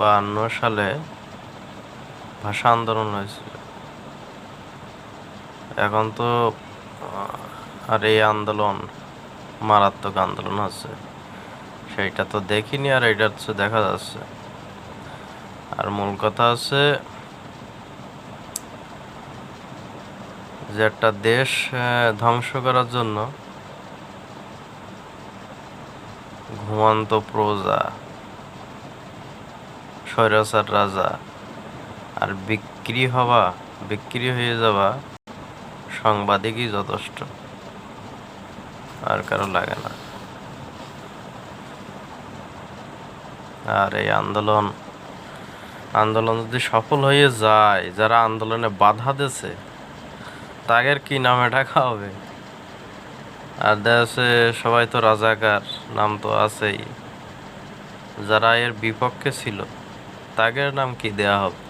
বাহান্ন সালে ভাষা আন্দোলন হয়েছিল। এখন তো আর এই আন্দোলন মারাত্মক আন্দোলন আছে সেইটা তো দেখিনি আর এটা হচ্ছে দেখা যাচ্ছে। আর মূল কথা আছে যে একটা দেশ ধ্বংস করার জন্য ঘুমন্ত প্রজা স্বৈরাচার রাজা। আর বিক্রি হওয়া বিক্রি হয়ে যাওয়া সাংবাদিকই যথেষ্ট। আর কারও লাগে না। আর এই আন্দোলন আন্দোলন যদি সফল হয়ে যায়, যারা আন্দোলনে বাধা দিছে তাদের কি নামে ডাকা হবে? আর দেশে সবাই তো রাজাকার, নাম তো আছেই। যারা এর বিপক্ষে ছিল তাদের নাম কি দেয়া হবে